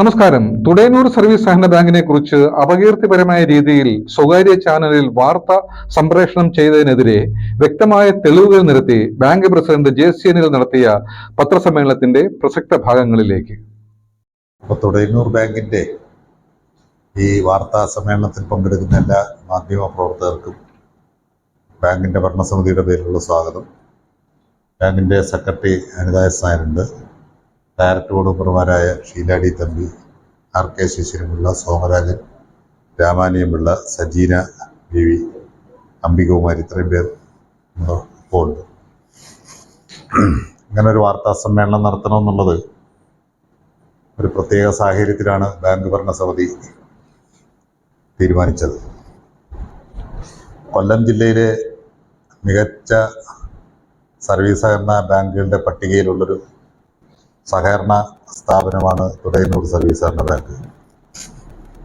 നമസ്കാരം. തുടയന്നൂർ സർവീസ് സഹകരണ ബാങ്കിനെ കുറിച്ച് അപകീർത്തിപരമായ രീതിയിൽ സ്വകാര്യ ചാനലിൽ വാർത്ത സംപ്രേഷണം ചെയ്തതിനെതിരെ വ്യക്തമായ തെളിവുകൾ നിരത്തി ബാങ്ക് പ്രസിഡന്റ് ജെ സി എനിൽ നടത്തിയ പത്രസമ്മേളനത്തിന്റെ പ്രസക്ത ഭാഗങ്ങളിലേക്ക്. അപ്പോൾ ബാങ്കിന്റെ ഈ വാർത്താ സമ്മേളനത്തിൽ പങ്കെടുക്കുന്ന എല്ലാ മാധ്യമ പ്രവർത്തകർക്കും ബാങ്കിന്റെ ഭരണസമിതിയുടെ പേരിലുള്ള സ്വാഗതം. ബാങ്കിന്റെ സെക്രട്ടറി അനിതായ നായരുണ്ട്. ഡയറക്ടർ മെമ്പർമാരായ ഷീലാടി തമ്പി ആർ കെ ശശിരമുള്ള സോമരാജൻ രാമാനിയമുള്ള സജീന വി വി അംബികകുമാരി ഇത്രയും പേർ ഉണ്ട് ഇങ്ങനെ ഒരു വാർത്താ സമ്മേളനം നടത്തണമെന്നുള്ളത് ഒരു പ്രത്യേക സാഹചര്യത്തിലാണ് ബാങ്ക് ഭരണസമിതി തീരുമാനിച്ചത്. കൊല്ലം ജില്ലയിലെ മികച്ച സർവീസ് സഹകരണ ബാങ്കുകളുടെ പട്ടികയിലുള്ളൊരു സഹകരണ സ്ഥാപനമാണ് തുടയന്നൂർ സർവീസ് സഹകരണ ബാങ്ക്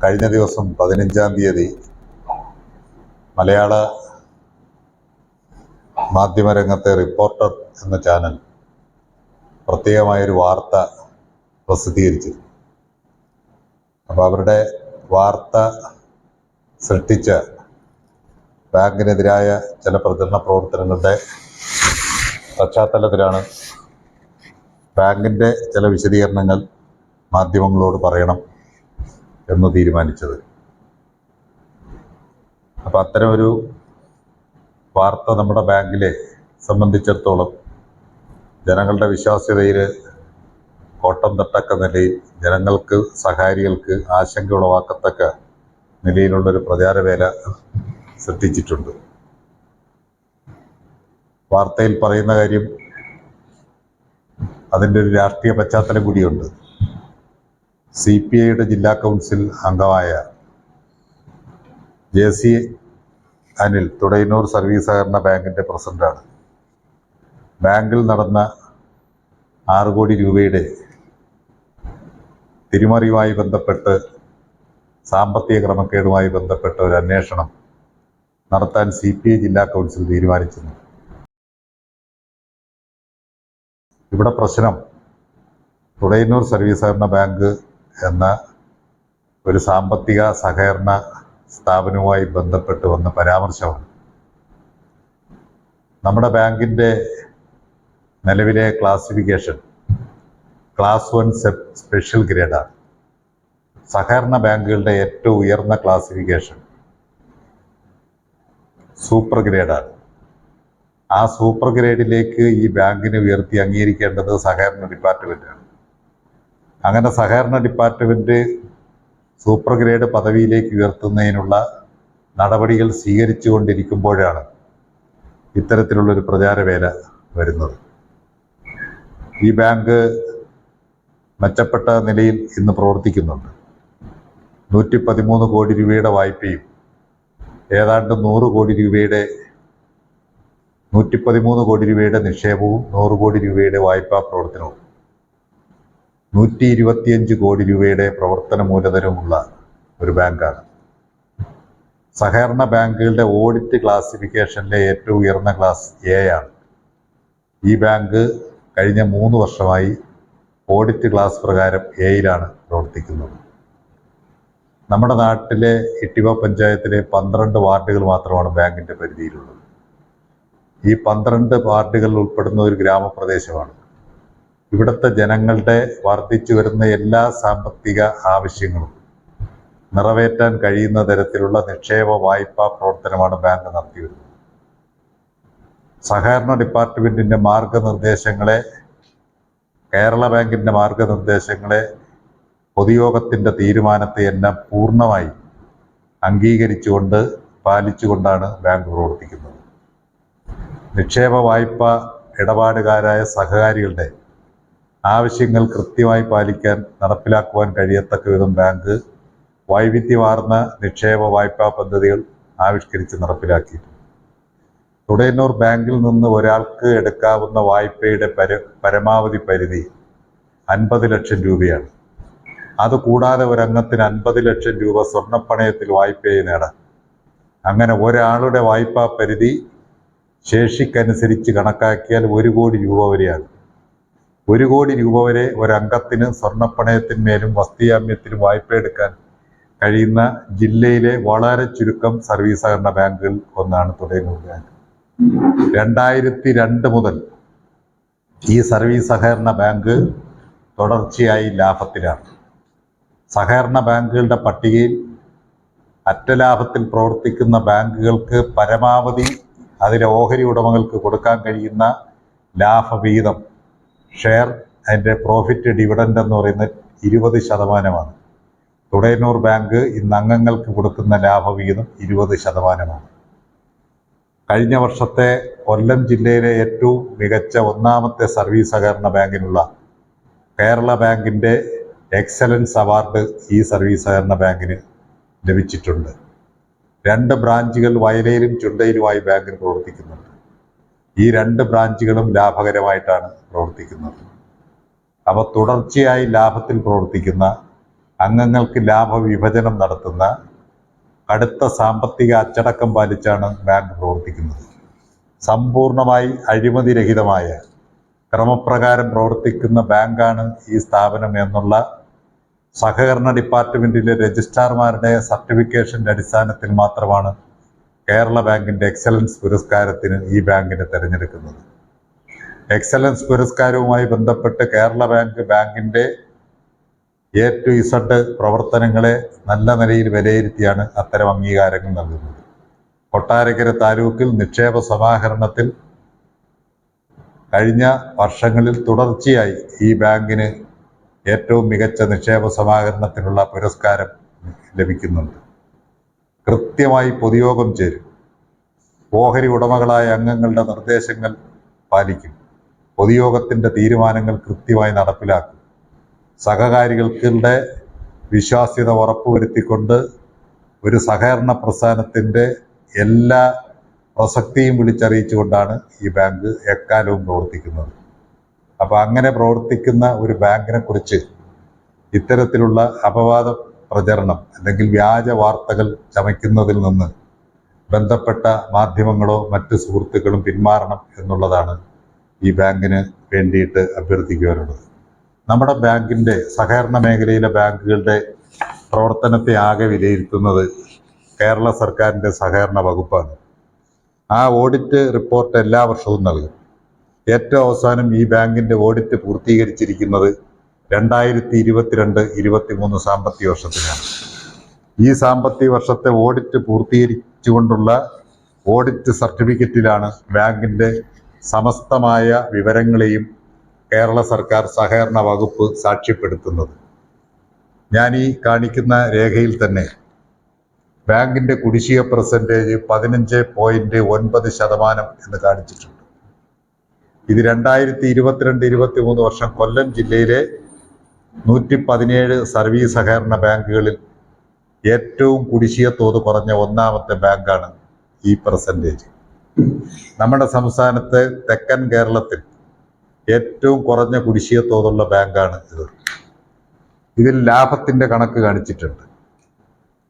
കഴിഞ്ഞ ദിവസം പതിനഞ്ചാം തീയതി മലയാള മാധ്യമരംഗത്തെ റിപ്പോർട്ടർ എന്ന ചാനൽ പ്രത്യേകമായൊരു വാർത്ത പ്രസിദ്ധീകരിച്ചിരുന്നു. അപ്പോൾ അവരുടെ വാർത്ത സൃഷ്ടിച്ച ബാങ്കിനെതിരായ ചില പ്രചരണ പ്രവർത്തനങ്ങളുടെ പശ്ചാത്തലത്തിലാണ് ബാങ്കിന്റെ ചില വിശദീകരണങ്ങൾ മാധ്യമങ്ങളോട് പറയണം എന്ന് തീരുമാനിച്ചത്. അപ്പോൾ അത്തരമൊരു വാർത്ത നമ്മുടെ ബാങ്കിലെ സംബന്ധിച്ചിടത്തോളം ജനങ്ങളുടെ വിശ്വാസ്യതയിൽ കോട്ടം തട്ടക്ക നിലയിൽ ജനങ്ങൾക്ക് സഹാരികൾക്ക് ആശങ്ക ഉളവാക്കത്തക്ക നിലയിലുള്ളൊരു പ്രചാരവേല സൃഷ്ടിച്ചിട്ടുണ്ട്. വാർത്തയിൽ പറയുന്ന കാര്യം അതിന്റെ ഒരു രാഷ്ട്രീയ പശ്ചാത്തലം കൂടിയുണ്ട്. സി പി ഐയുടെ ജില്ലാ കൗൺസിൽ അംഗമായ J C Anil Thudayannur service സഹകരണ ബാങ്കിന്റെ പ്രസിഡന്റാണ്. ബാങ്കിൽ നടന്ന ആറ് കോടി രൂപയുടെ തിരിമറിയുമായി ബന്ധപ്പെട്ട് സാമ്പത്തിക ക്രമക്കേടുമായി ബന്ധപ്പെട്ട ഒരു അന്വേഷണം നടത്താൻ സി പി ഐ ജില്ലാ കൗൺസിൽ തീരുമാനിച്ചിരുന്നു ഇവിടെ പ്രശ്നം. തുടയന്നൂർ സർവീസ് സഹകരണ ബാങ്ക് എന്ന ഒരു സാമ്പത്തിക സഹകരണ സ്ഥാപനവുമായി ബന്ധപ്പെട്ട് വന്ന പരാമർശമാണ്. നമ്മുടെ ബാങ്കിന്റെ നിലവിലെ ക്ലാസിഫിക്കേഷൻ ക്ലാസ് വൺ സ്പെഷ്യൽ ഗ്രേഡാണ്. സഹകരണ ബാങ്കുകളുടെ ഏറ്റവും ഉയർന്ന ക്ലാസിഫിക്കേഷൻ സൂപ്പർ ഗ്രേഡാണ്. ആ സൂപ്പർ ഗ്രേഡിലേക്ക് ഈ ബാങ്കിനെ ഉയർത്തി അംഗീകരിക്കേണ്ടത് സഹകരണ ഡിപ്പാർട്ട്മെന്റാണ് അങ്ങനെ സഹകരണ ഡിപ്പാർട്ട്മെന്റ് സൂപ്പർ ഗ്രേഡ് പദവിയിലേക്ക് ഉയർത്തുന്നതിനുള്ള നടപടികൾ സ്വീകരിച്ചു കൊണ്ടിരിക്കുമ്പോഴാണ് ഇത്തരത്തിലുള്ളൊരു പ്രചാരവേല വരുന്നത്. ഈ ബാങ്ക് മെച്ചപ്പെട്ട നിലയിൽ ഇന്ന് പ്രവർത്തിക്കുന്നുണ്ട്. നൂറ്റി പതിമൂന്ന് കോടി രൂപയുടെ വായ്പയും ഏതാണ്ട് നൂറ് കോടി രൂപയുടെ നൂറ്റി പതിമൂന്ന് കോടി രൂപയുടെ നിക്ഷേപവും നൂറ് കോടി രൂപയുടെ വായ്പാ പ്രവർത്തനവും. നൂറ്റി ഇരുപത്തിയഞ്ച് കോടി രൂപയുടെ പ്രവർത്തന മൂലധനവുമുള്ള ഒരു ബാങ്കാണ്. സഹകരണ ബാങ്കുകളുടെ ഓഡിറ്റ് ക്ലാസിഫിക്കേഷനിലെ ഏറ്റവും ഉയർന്ന ക്ലാസ് എ ആണ്. ഈ ബാങ്ക് കഴിഞ്ഞ മൂന്ന് വർഷമായി ഓഡിറ്റ് ക്ലാസ് പ്രകാരം എയിലാണ് പ്രവർത്തിക്കുന്നത്. നമ്മുടെ നാട്ടിലെ ഇട്ടിവ പഞ്ചായത്തിലെ പന്ത്രണ്ട് വാർഡുകൾ മാത്രമാണ് ബാങ്കിന്റെ പരിധിയിലുള്ളത്. ഈ പന്ത്രണ്ട് വാർഡുകളിൽ ഉൾപ്പെടുന്ന ഒരു ഗ്രാമപ്രദേശമാണ്. ഇവിടുത്തെ ജനങ്ങളുടെ വർദ്ധിച്ചു വരുന്ന എല്ലാ സാമ്പത്തിക ആവശ്യങ്ങളും നിറവേറ്റാൻ കഴിയുന്ന തരത്തിലുള്ള നിക്ഷേപ വായ്പാ പ്രവർത്തനമാണ് ബാങ്ക് നടത്തിവരുന്നത്. സഹകരണ ഡിപ്പാർട്ട്മെന്റിന്റെ മാർഗനിർദ്ദേശങ്ങളെ കേരള ബാങ്കിന്റെ മാർഗനിർദ്ദേശങ്ങളെ പൊതുയോഗത്തിന്റെ തീരുമാനത്തെ എല്ലാം പൂർണമായി അംഗീകരിച്ചുകൊണ്ട് പാലിച്ചുകൊണ്ടാണ് ബാങ്ക് പ്രവർത്തിക്കുന്നത്. നിക്ഷേപ വായ്പ ഇടപാടുകാരായ സഹകാരികളുടെ ആവശ്യങ്ങൾ കൃത്യമായി പാലിക്കാൻ നടപ്പിലാക്കുവാൻ കഴിയത്തക്ക വിധം ബാങ്ക് വൈവിധ്യമാർന്ന നിക്ഷേപ വായ്പാ പദ്ധതികൾ ആവിഷ്കരിച്ച് നടപ്പിലാക്കി തുടയന്നൂർ ബാങ്കിൽ നിന്ന് ഒരാൾക്ക് എടുക്കാവുന്ന വായ്പയുടെ പര പരമാവധി പരിധി അൻപത് ലക്ഷം രൂപയാണ്. അതുകൂടാതെ ഒരംഗത്തിന് അൻപത് ലക്ഷം രൂപ സ്വർണപ്പണയത്തിൽ വായ്പയായി നേടാം. അങ്ങനെ ഒരാളുടെ വായ്പാ പരിധി ശേഷിക്കനുസരിച്ച് കണക്കാക്കിയാൽ ഒരു കോടി രൂപ വരെയാണ്. ഒരു കോടി രൂപ വരെ ഒരംഗത്തിന് സ്വർണപ്പണയത്തിന്മേലും വായ്പ എടുക്കാൻ കഴിയുന്ന ജില്ലയിലെ വളരെ ചുരുക്കം സർവീസ് സഹകരണ ബാങ്കുകൾ ഒന്നാണ് തുടങ്ങൂർ ബാങ്ക്. രണ്ടായിരത്തി രണ്ട് മുതൽ ഈ സർവീസ് സഹകരണ ബാങ്ക് തുടർച്ചയായി ലാഭത്തിലാണ്. സഹകരണ ബാങ്കുകളുടെ പട്ടികയിൽ അറ്റലാഭത്തിൽ പ്രവർത്തിക്കുന്ന ബാങ്കുകൾക്ക് പരമാവധി അതിലെ ഓഹരി ഉടമകൾക്ക് കൊടുക്കാൻ കഴിയുന്ന ലാഭവിഹിതം ഷെയർ അതിന്റെ പ്രോഫിറ്റ് ഡിവിഡന്റ് എന്ന് പറയുന്ന ഇരുപത് ശതമാനമാണ്. തുടയന്നൂർ ബാങ്ക് ഇന്ന് അംഗങ്ങൾക്ക് കൊടുക്കുന്ന ലാഭവിഹിതം ഇരുപത് ശതമാനമാണ്. കഴിഞ്ഞ വർഷത്തെ കൊല്ലം ജില്ലയിലെ ഏറ്റവും മികച്ച ഒന്നാമത്തെ സർവീസ് സഹകരണ ബാങ്കിനുള്ള കേരള ബാങ്കിന്റെ എക്സലൻസ് അവാർഡ് ഈ സർവീസ് സഹകരണ ബാങ്കിന് ലഭിച്ചിട്ടുണ്ട്. രണ്ട് ബ്രാഞ്ചുകൾ വയലയിലും ചുണ്ടയിലുമായി ബാങ്കിൽ പ്രവർത്തിക്കുന്നുണ്ട്. ഈ രണ്ട് ബ്രാഞ്ചുകളും ലാഭകരമായിട്ടാണ് പ്രവർത്തിക്കുന്നത്. അവ തുടർച്ചയായി ലാഭത്തിൽ പ്രവർത്തിക്കുന്ന അംഗങ്ങൾക്ക് ലാഭവിഭജനം നടത്തുന്ന കടുത്ത സാമ്പത്തിക അച്ചടക്കം പാലിച്ചാണ് ബാങ്ക് പ്രവർത്തിക്കുന്നത്. സമ്പൂർണമായി അഴിമതിരഹിതമായ ക്രമപ്രകാരം പ്രവർത്തിക്കുന്ന ബാങ്കാണ് ഈ സ്ഥാപനം എന്നുള്ള സഹകരണ ഡിപ്പാർട്ട്മെന്റിലെ രജിസ്ട്രാർമാരുടെ സർട്ടിഫിക്കേഷന്റെ അടിസ്ഥാനത്തിൽ മാത്രമാണ് കേരള ബാങ്കിന്റെ എക്സലൻസ് പുരസ്കാരത്തിന് ഈ ബാങ്കിനെ തിരഞ്ഞെടുക്കുന്നത്. എക്സലൻസ് പുരസ്കാരവുമായി ബന്ധപ്പെട്ട് കേരള ബാങ്ക് ബാങ്കിന്റെ എ ടു ഇസഡ് പ്രവർത്തനങ്ങളെ നല്ല നിലയിൽ വിലയിരുത്തിയാണ് അത്തരം അംഗീകാരങ്ങൾ നൽകുന്നത്. കൊട്ടാരക്കര താലൂക്കിൽ നിക്ഷേപ സമാഹരണത്തിൽ കഴിഞ്ഞ വർഷങ്ങളിൽ തുടർച്ചയായി ഈ ബാങ്കിന് ഏറ്റവും മികച്ച നിക്ഷേപ സമാഹരണത്തിനുള്ള പുരസ്കാരം ലഭിക്കുന്നുണ്ട്. കൃത്യമായി പൊതുയോഗം ചേരും. ഓഹരി ഉടമകളായ അംഗങ്ങളുടെ നിർദ്ദേശങ്ങൾ പാലിക്കും. പൊതുയോഗത്തിന്റെ തീരുമാനങ്ങൾ കൃത്യമായി നടപ്പിലാക്കും. സഹകാരികൾക്കുടെ വിശ്വാസ്യത ഉറപ്പുവരുത്തിക്കൊണ്ട് ഒരു സഹകരണ പ്രസ്ഥാനത്തിന്റെ എല്ലാ പ്രസക്തിയും വിളിച്ചറിയിച്ചുകൊണ്ടാണ് ഈ ബാങ്ക് എക്കാലവും പ്രവർത്തിക്കുന്നത്. അപ്പോൾ അങ്ങനെ പ്രവർത്തിക്കുന്ന ഒരു ബാങ്കിനെ കുറിച്ച് ഇത്തരത്തിലുള്ള അപവാദ പ്രചരണം അല്ലെങ്കിൽ വ്യാജ വാർത്തകൾ ചമയ്ക്കുന്നതിൽ നിന്ന് ബന്ധപ്പെട്ട മാധ്യമങ്ങളോ മറ്റ് സുഹൃത്തുക്കളും പിന്മാറണം എന്നുള്ളതാണ് ഈ ബാങ്കിന് വേണ്ടിയിട്ട് അഭ്യർത്ഥിക്കുവാനുള്ളത്. നമ്മുടെ ബാങ്കിന്റെ സഹകരണ മേഖലയിലെ ബാങ്കുകളുടെ പ്രവർത്തനത്തെ ആകെ വിലയിരുത്തുന്നത് കേരള സർക്കാരിന്റെ സഹകരണ വകുപ്പാണ്. ആ ഓഡിറ്റ് റിപ്പോർട്ട് എല്ലാ വർഷവും നൽകും. ഏറ്റവും അവസാനം ഈ ബാങ്കിന്റെ ഓഡിറ്റ് പൂർത്തീകരിച്ചിരിക്കുന്നത് രണ്ടായിരത്തി ഇരുപത്തിരണ്ട് ഇരുപത്തിമൂന്ന് സാമ്പത്തിക വർഷത്തിലാണ്. ഈ സാമ്പത്തിക വർഷത്തെ ഓഡിറ്റ് പൂർത്തീകരിച്ചുകൊണ്ടുള്ള ഓഡിറ്റ് സർട്ടിഫിക്കറ്റിലാണ് ബാങ്കിന്റെ സമസ്തമായ വിവരങ്ങളെയും കേരള സർക്കാർ സഹകരണ വകുപ്പ് സാക്ഷ്യപ്പെടുത്തുന്നത്. ഞാൻ ഈ കാണിക്കുന്ന രേഖയിൽ തന്നെ ബാങ്കിന്റെ കുടിശ്ശിക പെർസെന്റേജ് പതിനഞ്ച് പോയിന്റ് ഒൻപത് ശതമാനം എന്ന് കാണിച്ചിട്ടുണ്ട്. ഇത് രണ്ടായിരത്തി ഇരുപത്തിരണ്ട് ഇരുപത്തി മൂന്ന് വർഷം കൊല്ലം ജില്ലയിലെ നൂറ്റി പതിനേഴ് സർവീസ് സഹകരണ ബാങ്കുകളിൽ ഏറ്റവും കുടിശ്ശിയ തോത് കുറഞ്ഞ ഒന്നാമത്തെ ബാങ്കാണ് ഈ പെർസെന്റേജ് നമ്മുടെ സംസ്ഥാനത്തെ തെക്കൻ കേരളത്തിൽ ഏറ്റവും കുറഞ്ഞ കുടിശ്ശിയ തോതുള്ള ബാങ്കാണ് ഇത്. ഇതിൽ ലാഭത്തിന്റെ കണക്ക് കാണിച്ചിട്ടുണ്ട്.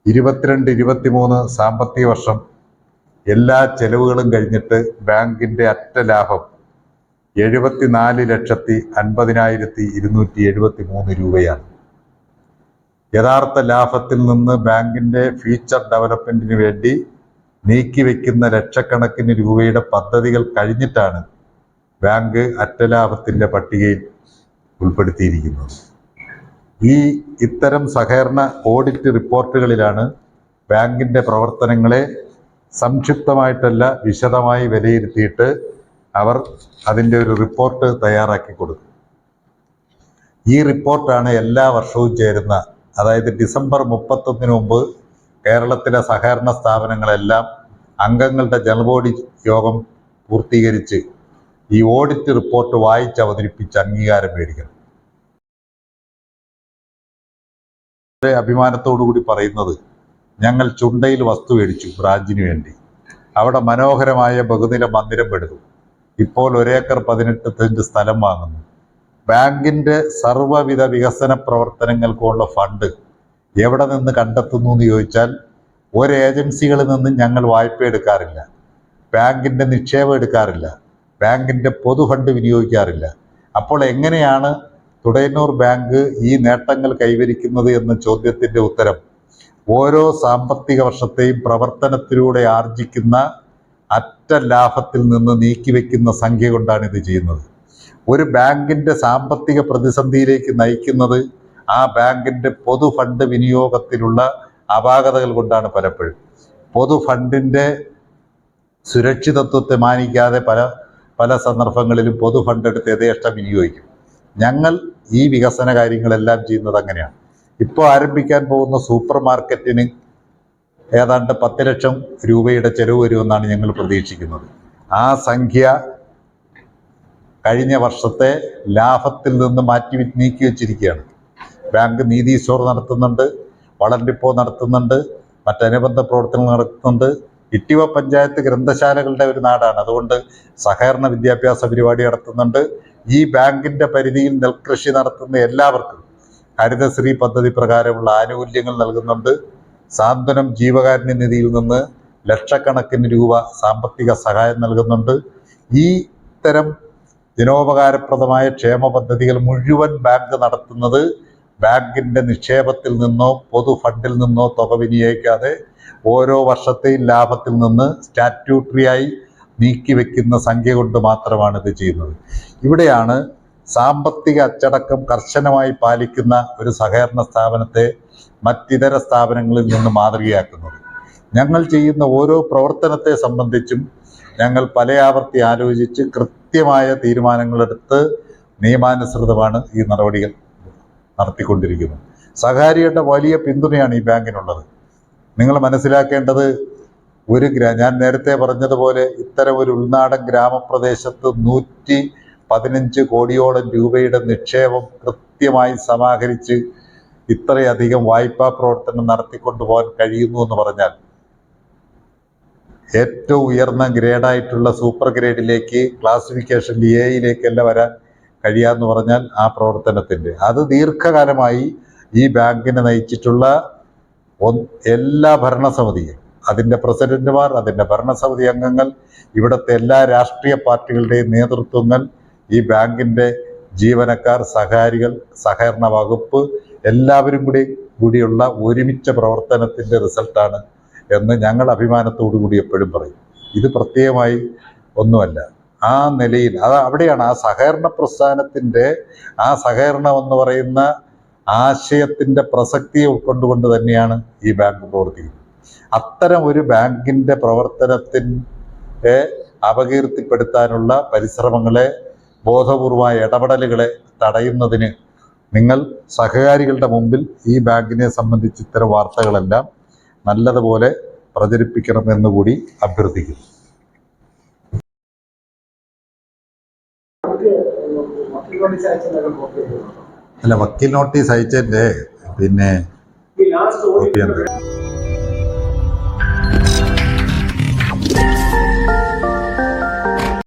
ഇരുപത്തിരണ്ട് ഇരുപത്തി മൂന്ന് സാമ്പത്തിക വർഷം എല്ലാ ചെലവുകളും കഴിഞ്ഞിട്ട് ബാങ്കിന്റെ അറ്റ ലാഭം എഴുപത്തിനാല് ലക്ഷത്തി അൻപതിനായിരത്തി ഇരുന്നൂറ്റി എഴുപത്തി മൂന്ന് രൂപയാണ്. യഥാർത്ഥ ലാഭത്തിൽ നിന്ന് ബാങ്കിന്റെ ഫ്യൂച്ചർ ഡെവലപ്മെന്റിന് വേണ്ടി നീക്കിവെക്കുന്ന ലക്ഷക്കണക്കിന് രൂപയുടെ പദ്ധതികൾ കഴിഞ്ഞിട്ടാണ് ബാങ്ക് അറ്റലാഭത്തിന്റെ പട്ടികയിൽ ഉൾപ്പെടുത്തിയിരിക്കുന്നത്. ഈ ഇത്തരം സഹകരണ ഓഡിറ്റ് റിപ്പോർട്ടുകളിലാണ് ബാങ്കിന്റെ പ്രവർത്തനങ്ങളെ സംക്ഷിപ്തമായിട്ടല്ല വിശദമായി വിലയിരുത്തിയിട്ട് അവർ അതിന്റെ ഒരു റിപ്പോർട്ട് തയ്യാറാക്കി കൊടുക്കും. ഈ റിപ്പോർട്ടാണ് എല്ലാ വർഷവും ചേരുന്ന അതായത് ഡിസംബർ മുപ്പത്തൊന്നിന് മുമ്പ് കേരളത്തിലെ സഹകരണ സ്ഥാപനങ്ങളെല്ലാം അംഗങ്ങളുടെ ജനറൽ ബോഡി യോഗം പൂർത്തീകരിച്ച് ഈ ഓഡിറ്റ് റിപ്പോർട്ട് വായിച്ച് അവതരിപ്പിച്ച് അംഗീകാരം മേടിക്കണം. അഭിമാനത്തോടു കൂടി പറയുന്നത് ഞങ്ങൾ ചുണ്ടയിൽ വസ്തു മേടിച്ചു ബ്രാഞ്ചിന് വേണ്ടി. അവിടെ മനോഹരമായ ബഹുനില മന്ദിരം പെടുന്നു ഇപ്പോൾ ഒരേക്കർ പതിനെട്ട് സെന്റ് സ്ഥലം വാങ്ങുന്നു. ബാങ്കിന്റെ സർവവിധ വികസന പ്രവർത്തനങ്ങൾക്കുള്ള ഫണ്ട് എവിടെ നിന്ന് കണ്ടെത്തുന്നു എന്ന് ചോദിച്ചാൽ ഒരു ഏജൻസികളിൽ നിന്ന് ഞങ്ങൾ വായ്പ എടുക്കാറില്ല. ബാങ്കിന്റെ നിക്ഷേപം എടുക്കാറില്ല. ബാങ്കിന്റെ പൊതു ഫണ്ട് വിനിയോഗിക്കാറില്ല. അപ്പോൾ എങ്ങനെയാണ് തുടയന്നൂർ ബാങ്ക് ഈ നേട്ടങ്ങൾ കൈവരിക്കുന്നത് എന്ന ചോദ്യത്തിന്റെ ഉത്തരം ഓരോ സാമ്പത്തിക വർഷത്തെയും പ്രവർത്തനത്തിലൂടെ ആർജിക്കുന്ന അറ്റ ലാഭത്തിൽ നിന്ന് നീക്കിവെക്കുന്ന സംഖ്യ കൊണ്ടാണ് ഇത് ചെയ്യുന്നത്. ഒരു ബാങ്കിന്റെ സാമ്പത്തിക പ്രതിസന്ധിയിലേക്ക് നയിക്കുന്നത് ആ ബാങ്കിന്റെ പൊതു ഫണ്ട് വിനിയോഗത്തിലുള്ള അപാകതകൾ കൊണ്ടാണ് പലപ്പോഴും. പൊതു ഫണ്ടിന്റെ സുരക്ഷിതത്വത്തെ മാനിക്കാതെ പല പല സന്ദർഭങ്ങളിലും പൊതു ഫണ്ട് എടുത്ത് യഥേഷ്ടം വിനിയോഗിക്കും. ഞങ്ങൾ ഈ വികസന കാര്യങ്ങളെല്ലാം ചെയ്യുന്നത് അങ്ങനെയാണ്. ഇപ്പോൾ ആരംഭിക്കാൻ പോകുന്ന സൂപ്പർ മാർക്കറ്റിന് ഏതാണ്ട് പത്ത് ലക്ഷം രൂപയുടെ ചെലവ് വരുമെന്നാണ് ഞങ്ങൾ പ്രതീക്ഷിക്കുന്നത്. ആ സംഖ്യ കഴിഞ്ഞ വർഷത്തെ ലാഭത്തിൽ നിന്ന് മാറ്റി നീക്കി വെച്ചിരിക്കുകയാണ്. ബാങ്ക് നീതി സ്റ്റോർ നടത്തുന്നുണ്ട് വളണ്ടിപ്പോ നടത്തുന്നുണ്ട് മറ്റനുബന്ധ പ്രവർത്തനങ്ങൾ നടത്തുന്നുണ്ട്. ഇട്ടിവ പഞ്ചായത്ത് ഗ്രന്ഥശാലകളുടെ ഒരു നാടാണ്. അതുകൊണ്ട് സഹകരണ വിദ്യാഭ്യാസ പരിപാടി നടത്തുന്നുണ്ട്. ഈ ബാങ്കിന്റെ പരിധിയിൽ നെൽകൃഷി നടത്തുന്ന എല്ലാവർക്കും ഹരിതശ്രീ പദ്ധതി പ്രകാരമുള്ള ആനുകൂല്യങ്ങൾ നൽകുന്നുണ്ട്. സാന്ത്വനം ജീവകാരുണ്യ നിധിയിൽ നിന്ന് ലക്ഷക്കണക്കിന് രൂപ സാമ്പത്തിക സഹായം നൽകുന്നുണ്ട്. ഈ ഇത്തരം ജനോപകാരപ്രദമായ ക്ഷേമ പദ്ധതികൾ മുഴുവൻ ബാങ്ക് നടത്തുന്നത് ബാങ്കിന്റെ നിക്ഷേപത്തിൽ നിന്നോ പൊതു ഫണ്ടിൽ നിന്നോ തുക വിനിയോഗിക്കാതെ ഓരോ വർഷത്തെയും ലാഭത്തിൽ നിന്ന് സ്റ്റാറ്റ്യൂട്ടറിയായി നീക്കിവെക്കുന്ന സംഖ്യ കൊണ്ട് മാത്രമാണ് ഇത് ചെയ്യുന്നത്. ഇവിടെയാണ് സാമ്പത്തിക അച്ചടക്കം കർശനമായി പാലിക്കുന്ന ഒരു സഹകരണ സ്ഥാപനത്തെ മറ്റിതര സ്ഥാപനങ്ങളിൽ നിന്ന് മാതൃകയാക്കുന്നത്. ഞങ്ങൾ ചെയ്യുന്ന ഓരോ പ്രവർത്തനത്തെ സംബന്ധിച്ചും ഞങ്ങൾ പലയാവർത്തി ആലോചിച്ച് കൃത്യമായ തീരുമാനങ്ങളെടുത്ത് നിയമാനുസൃതമാണ് ഈ നടപടികൾ നടത്തിക്കൊണ്ടിരിക്കുന്നത്. സഹാരിയുടെ വലിയ പിന്തുണയാണ് ഈ ബാങ്കിനുള്ളത്. നിങ്ങൾ മനസ്സിലാക്കേണ്ടത് ഒരു ഞാൻ നേരത്തെ പറഞ്ഞതുപോലെ ഇത്തരം ഒരു ഉൾനാടൻ ഗ്രാമപ്രദേശത്ത് നൂറ്റി പതിനഞ്ച് കോടിയോളം രൂപയുടെ നിക്ഷേപം കൃത്യമായി സമാഹരിച്ച് ഇത്രയധികം വായ്പാ പ്രവർത്തനം നടത്തിക്കൊണ്ടു പോകാൻ കഴിയുന്നു എന്ന് പറഞ്ഞാൽ ഏറ്റവും ഉയർന്ന ഗ്രേഡായിട്ടുള്ള സൂപ്പർ ഗ്രേഡിലേക്ക് ക്ലാസിഫിക്കേഷൻ എയിലേക്കെല്ലാം വരാൻ കഴിയാന്ന് പറഞ്ഞാൽ ആ പ്രവർത്തനത്തിന്റെ. അത് ദീർഘകാലമായി ഈ ബാങ്കിനെ നയിച്ചിട്ടുള്ള എല്ലാ ഭരണസമിതിയും അതിന്റെ പ്രസിഡന്റുമാർ അതിന്റെ ഭരണസമിതി അംഗങ്ങൾ ഇവിടുത്തെ എല്ലാ രാഷ്ട്രീയ പാർട്ടികളുടെയും നേതൃത്വങ്ങൾ ഈ ബാങ്കിന്റെ ജീവനക്കാർ സഹകാരികൾ സഹകരണ വകുപ്പ് എല്ലാവരും കൂടി കൂടിയുള്ള ഒരുമിച്ച പ്രവർത്തനത്തിന്റെ റിസൾട്ടാണ് എന്ന് ഞങ്ങൾ അഭിമാനത്തോടു കൂടി എപ്പോഴും പറയും. ഇത് പ്രത്യേകമായി ഒന്നുമല്ല. ആ നിലയിൽ അത് അവിടെയാണ് ആ സഹകരണ പ്രസ്ഥാനത്തിന്റെ ആ സഹകരണം എന്ന് പറയുന്ന ആശയത്തിന്റെ പ്രസക്തിയെ ഉൾക്കൊണ്ടുകൊണ്ട് തന്നെയാണ് ഈ ബാങ്ക് പ്രവർത്തിക്കുന്നത്. അത്തരം ഒരു ബാങ്കിന്റെ പ്രവർത്തനത്തിന്റെ അപകീർത്തിപ്പെടുത്താനുള്ള പരിശ്രമങ്ങളെ ബോധപൂർവമായ ഇടപെടലുകളെ തടയുന്നതിന് നിങ്ങൾ സഹകാരികളുടെ മുമ്പിൽ ഈ ബാങ്കിനെ സംബന്ധിച്ച് ഇത്തരം വാർത്തകളെല്ലാം നല്ലതുപോലെ പ്രചരിപ്പിക്കണമെന്നുകൂടി അഭ്യർത്ഥിക്കുന്നു. അല്ല വക്കീൽ നോട്ടീസ് അയച്ചതിന്റെ പിന്നെ കോപ്പി